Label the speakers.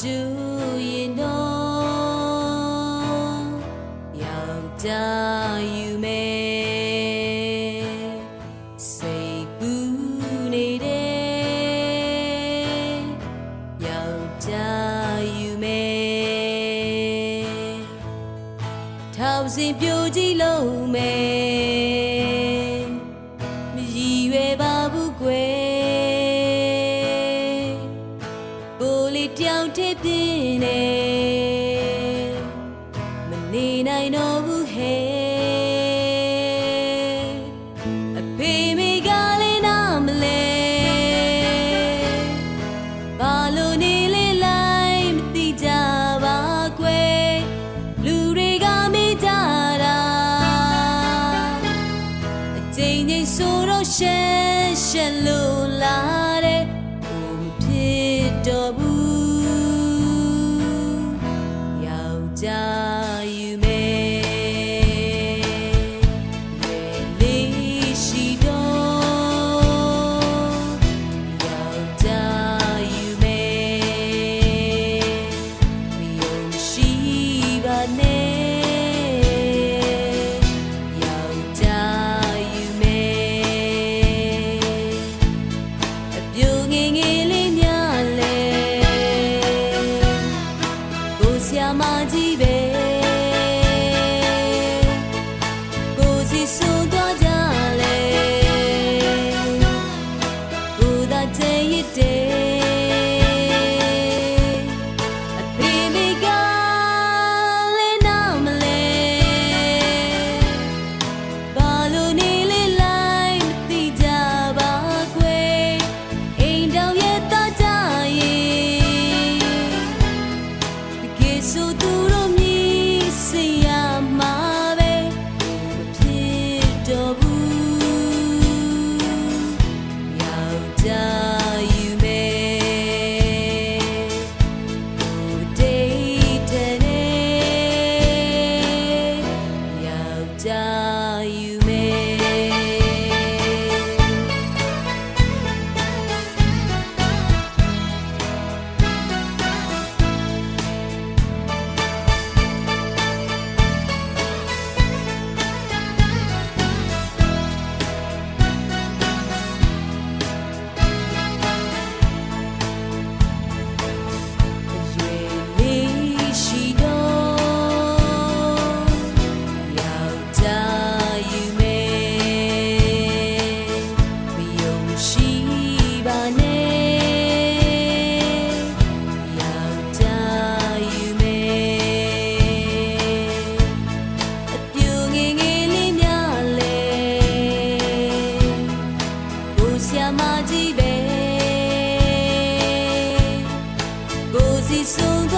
Speaker 1: do you know young da you may say boo ne de young da you may thao sin pyo ji long may မရည်ရွယ်ပါဘူးကွယ် နေနိုင်တော့ဘူးဟဲ့အဖေမိကလေးနာမလဲဘာလို့နေလေလိုက်မသိကြပါကွယ်လူတွေကမိကြတာအကျဉ်းချင်းဆိုတော့ရှက်ရှက်လို့လာတဲ့ဟိုမဖြစ်တော့ဘူးယောက်ျား ကိုစီဆုံးသွားကြလဲ